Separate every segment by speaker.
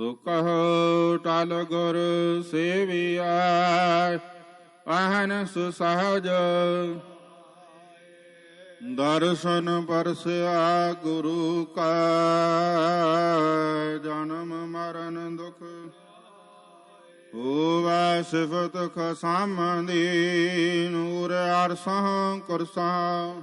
Speaker 1: ਸੋ ਟਲ ਗੁਰ ਸੇਵਿਆ ਅਹਨ ਸੁਸਹਜ ਦਰਸ਼ਨ ਪਰਸਿਆ ਗੁਰੂ ਕਾ, ਜਨਮ ਮਰਨ ਦੁਖ ਹੋਵਾ ਸਿਫਤ ਖਸਾਮਦੀ ਨੂਰ ਅਰਸਾਂ ਕੁਰਸਾਂ।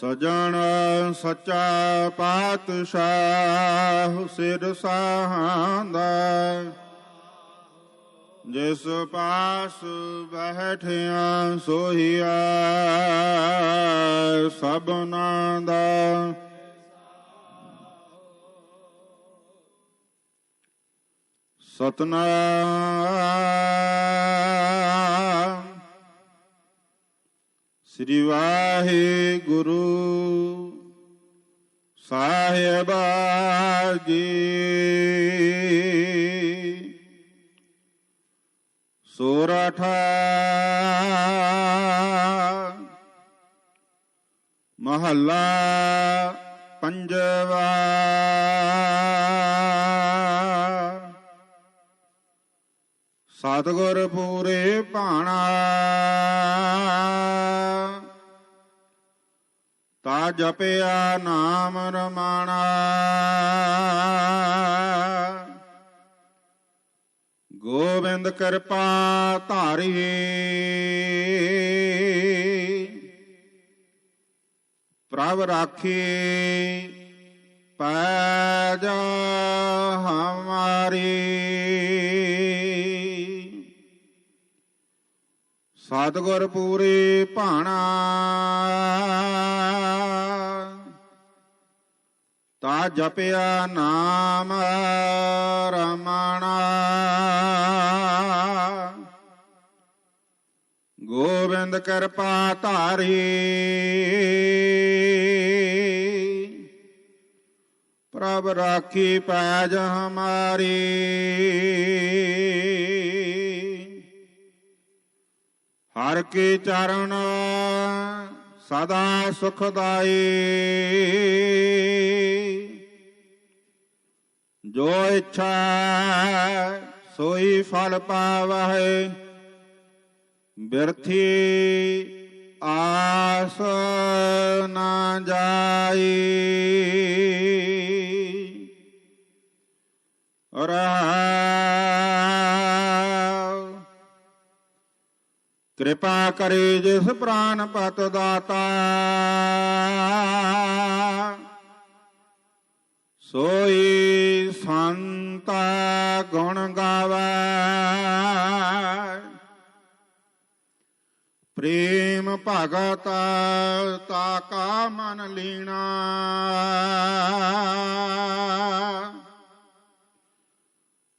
Speaker 1: ਸਜਣ ਸੱਚਾ ਪਾਤਸ਼ਾਹ ਸਿਰ ਸਾਹਾਂਦਾ। ਜਿਸ ਪਾਸ ਬੈਠਿਆ ਸੋਹੀਆ ਸਭਨਾ ਦਾ। ਸਤਨਾਮ ਸ੍ਰੀ ਵਾਹਿਗੁਰੂ ਸਾਹਿਬਾ ਜੀ। ਸੋਰਠ ਮਹੱਲਾ ਪੰਜਵਾ। ਸਤਿਗੁਰ ਪੂਰੇ ਭਾਣਾ ਜਪਿਆ ਨਾਮ ਰਮਾਣਾ। ਗੋਬਿੰਦ ਕਿਰਪਾ ਧਾਰੀ। ਪ੍ਰਭ ਰਾਖੀ ਪੈਜ ਹਮਾਰੀ। ਸਤਿਗੁਰ ਪੂਰੇ ਭਾਣਾ। ਤਾ ਜਪਿਆ ਨਾਮ ਰਮਣਾ। ਗੋਬਿੰਦ ਕਿਰਪਾ ਧਾਰੀ। ਪ੍ਰਭ ਰਾਖੀ ਪੈਜ ਹਮਾਰੀ। ਹਰ ਕੇ ਚਰਨ ਸਦਾ ਸੁਖਦਾਈ। ਜੋ ਇੱਛਾ ਸੋਈ ਫਲ ਪਾਵਹਿ, ਬਿਰਥੀ ਆਸ ਨਾ ਜਾਈ। ਰਹਾਉ ਕਿਰਪਾ ਕਰੇ ਜਿਸ ਪ੍ਰਾਨ ਪਤ ਦਾਤਾ, ਸੋਈ ਗੁਣ ਗਾਵੇ। ਪ੍ਰੇਮ ਭਗਤ ਤਾ ਕਾ ਮਨ ਲੀਣਾ।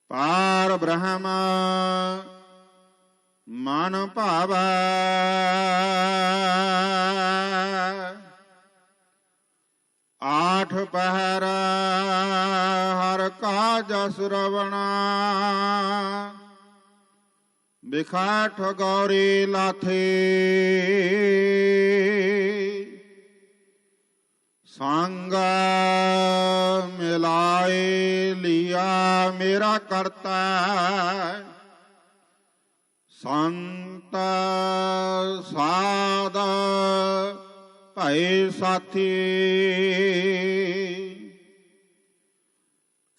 Speaker 1: ਪਾਰ ਬ੍ਰਹਮ ਮਨ ਭਾਵੈ। ਆਠ ਪਹਿਰਾ ਜਸ ਰਵਣਾ ਬਿਖਾਠ ਗੌਰੀ ਲਾਥੇ ਸੰਗ ਮਿਲਾਏ ਲਿਆ ਮੇਰਾ ਕਰਤਾ। ਸੰਤ ਸਾਧ ਭੈ ਸਾਥੀ।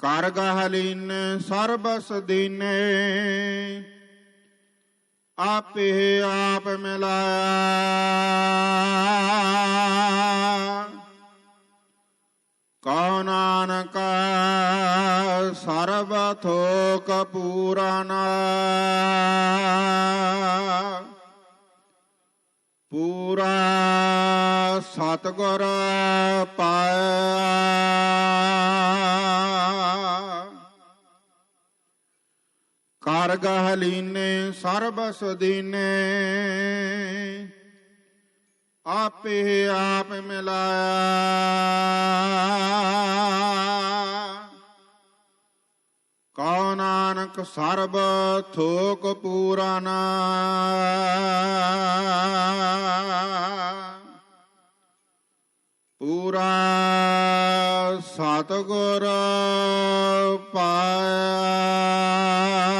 Speaker 1: ਕਰ ਗਹਲੀਨ ਸਰਬਸ ਦੀਨੇ। ਆਪੇ ਆਪ ਮਿਲਾਇਆ। ਕਉ ਨਾਨਕ ਸਰਬ ਥੋਕ ਪੂਰਨ। ਪੂਰਾ ਸਤਗੁਰ ਪਾਇਆ ਕਰ ਗਹ ਲੀਨੇ ਸਰਬਸ ਆਪੇ ਆਪ ਮਿਲਾਇਆ। ਕਉ ਨਾਨਕ, ਸਰਬ ਥੋਕ ਪੂਰਾਨਾ। ਪੂਰਾ ਸਤਗੁਰ ਪਾਇਆ।